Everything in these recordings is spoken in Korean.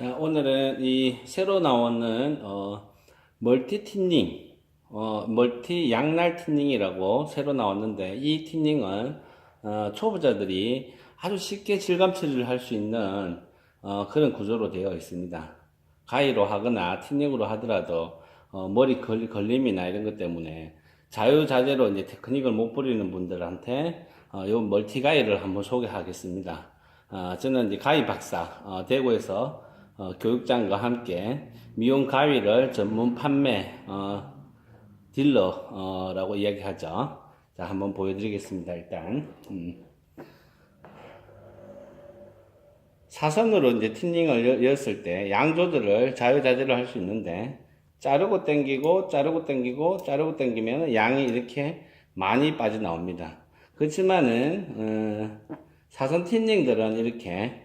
자, 오늘은 이 새로 나오는 어, 멀티 틴닝, 어, 멀티 양날 틴닝이라고 새로 나왔는데 이 틴닝은 어, 초보자들이 아주 쉽게 질감 처리를 할 수 있는 어, 그런 구조로 되어 있습니다. 가위로 하거나 틴닝으로 하더라도 어, 머리 걸, 걸림이나 이런 것 때문에 자유자재로 이제 테크닉을 못 부리는 분들한테 어, 요 멀티 가위를 한번 소개하겠습니다. 어, 저는 이제 가위 박사 어, 대구에서 어, 교육장과 함께 미용 가위를 전문 판매 어, 딜러라고 이야기하죠. 자, 한번 보여드리겠습니다. 일단 음. 사선으로 이제 틴닝을 여- 였을 때 양 조절을 자유자재로 할 수 있는데 자르고 당기고 자르고 당기고 자르고 당기면 양이 이렇게 많이 빠져나옵니다. 그렇지만은 어, 사선 틴닝들은 이렇게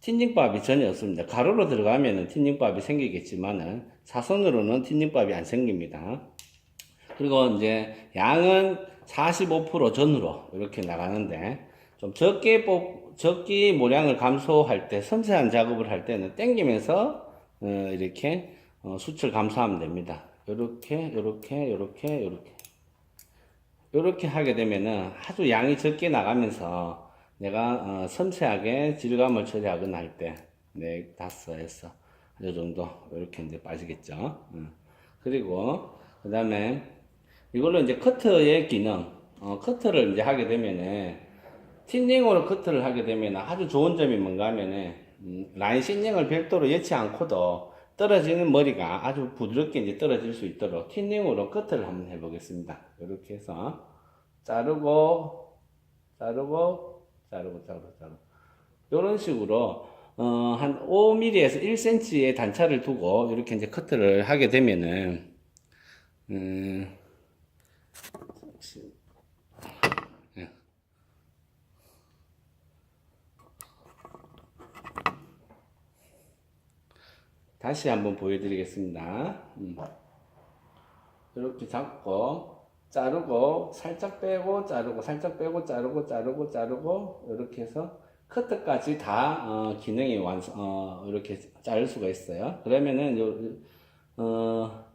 틴닝밥이 전혀 없습니다. 가로로 들어가면은 틴닝밥이 생기겠지만은 사선으로는 틴닝밥이 안 생깁니다. 그리고 이제 양은 45% 전후로 이렇게 나가는데 좀 적게 뽑, 적기 모량을 감소할 때 섬세한 작업을 할 때는 당기면서 어, 이렇게 어, 수치를 감소하면 됩니다. 요렇게 요렇게 요렇게 요렇게 요렇게 하게 되면은 아주 양이 적게 나가면서 내가 어, 섬세하게 질감을 처리하거나 할 때, 네, 다섯 해서 이 정도 이렇게 이제 빠지겠죠. 음. 그리고 그 다음에 이걸로 이제 커터의 기능, 어, 커터를 이제 하게 되면은 틴닝으로 커터를 하게 되면 아주 좋은 점이 뭔가 하면은 음, 라인 싱링을 별도로 여치 않고도 떨어지는 머리가 아주 부드럽게 이제 떨어질 수 있도록 틴닝으로 커터를 한번 해보겠습니다. 이렇게 해서 자르고 자르고 자르고 자르고 자르고 이런 식으로 어, 한 5mm에서 1cm의 단차를 두고 이렇게 이제 커트를 하게 되면은 음, 예. 다시 한번 보여드리겠습니다. 음. 이렇게 잡고 자르고 살짝 빼고 자르고 살짝 빼고 자르고 자르고 자르고 이렇게 해서 커트까지 다 어, 기능이 완성 어, 이렇게 자를 수가 있어요. 그러면은 요 어,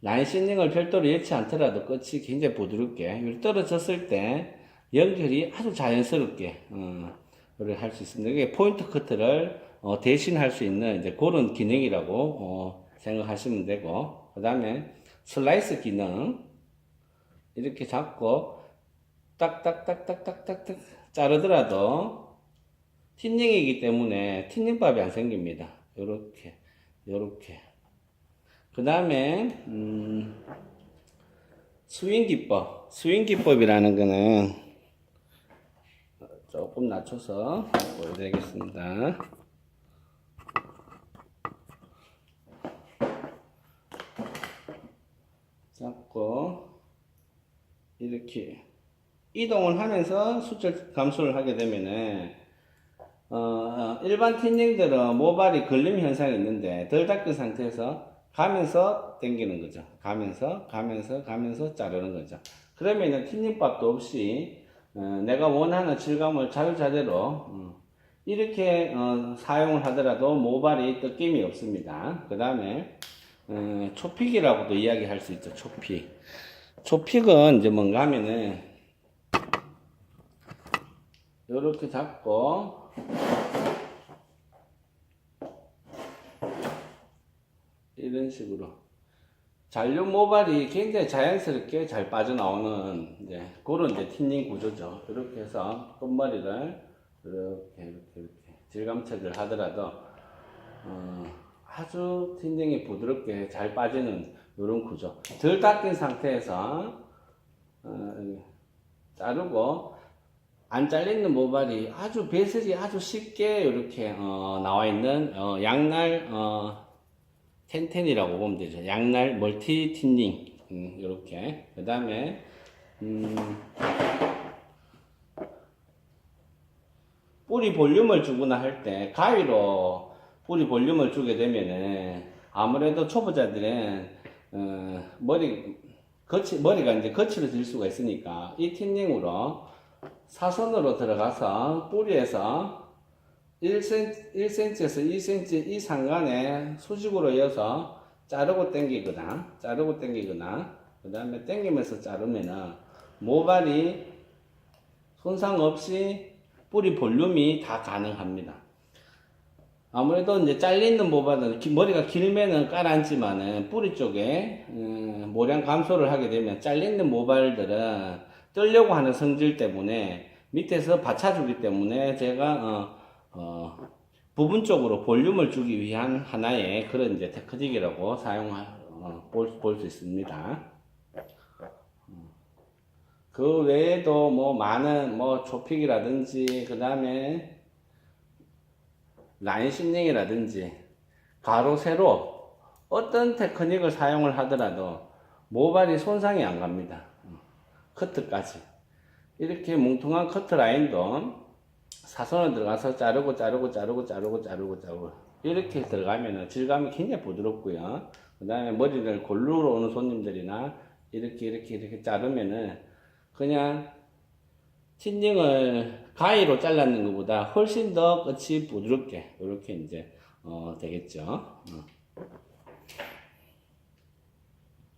라인 싱링을 별도로 예치 않더라도 끝이 굉장히 부드럽게 떨어졌을 때 연결이 아주 자연스럽게 어, 이렇게 할수 있습니다. 이게 포인트 커트를 어, 대신할 수 있는 이제 그런 기능이라고 어, 생각하시면 되고 그 다음에 슬라이스 기능 이렇게 잡고 딱딱딱딱딱딱딱 자르더라도 틴닝이기 때문에 틴닝밥이 안 생깁니다. 요렇게 요렇게 그 다음에 음, 스윙 기법 스윙 기법이라는 거는 조금 낮춰서 보여드리겠습니다. 잡고 이렇게 이동을 하면서 수철 감소를 하게 되면은 어, 일반 틴닝들은 모발이 걸림 현상이 있는데 덜 닦은 상태에서 가면서 당기는 거죠. 가면서 가면서 가면서 자르는 거죠. 그러면은 틴닝밥도 없이 어, 내가 원하는 질감을 자유자재로 어, 이렇게 어, 사용을 하더라도 모발이 뜯김이 없습니다. 그 다음에 어, 초픽이라고도 이야기할 수 있죠. 초픽. 초픽은 이제 뭔가 하면은 이렇게 잡고 이런 식으로 잔류 모발이 굉장히 자연스럽게 잘 빠져나오는 이제 그런 이제 틴닝 구조죠. 이렇게 해서 끝머리를 이렇게 이렇게 이렇게 질감 처리를 하더라도 어, 아주 틴닝이 부드럽게 잘 빠지는 이런 구조. 덜 닦인 상태에서 어, 자르고 안 잘리는 모발이 아주 배슬이 아주 쉽게 이렇게 어, 나와 있는 어, 양날 어, 텐텐이라고 보면 되죠. 양날 멀티 틴닝 음, 이렇게 그 다음에 음, 뿌리 볼륨을 주거나 할 때 가위로 뿌리 볼륨을 주게 되면은 아무래도 초보자들은 어, 머리 거치 머리가 이제 거칠어질 수가 있으니까 이 틴닝으로 사선으로 들어가서 뿌리에서 1cm, 1cm에서 2cm 이 상간에 수직으로 이어서 자르고 당기거나, 자르고 당기거나, 그 다음에 당기면서 자르면은 모발이 손상 없이 뿌리 볼륨이 다 가능합니다. 아무래도 이제 잘리는 모발은 기- 머리가 길면은 깔아앉지만은 뿌리 쪽에 음, 모량 감소를 하게 되면 잘리는 모발들은 뜨려고 하는 성질 때문에 밑에서 받쳐주기 때문에 제가 어, 어, 부분적으로 볼륨을 주기 위한 하나의 그런 이제 테크닉이라고 사용할 어, 볼수 있습니다. 그 외에도 뭐 많은 뭐 조픽이라든지 그 다음에 라인 싱링이라든지 가로 세로 어떤 테크닉을 사용을 하더라도 모발이 손상이 안 갑니다. 어, 커트까지 이렇게 뭉퉁한 커트 라인도 사선을 들어가서 자르고 자르고 자르고 자르고 자르고 자르고 이렇게 들어가면은 질감이 굉장히 부드럽고요. 그 다음에 머리를 골루로 오는 손님들이나 이렇게 이렇게 이렇게 자르면은 그냥 틴닝을 가위로 잘랐는 것보다 훨씬 더 끝이 부드럽게 이렇게 이제 어, 되겠죠. 어.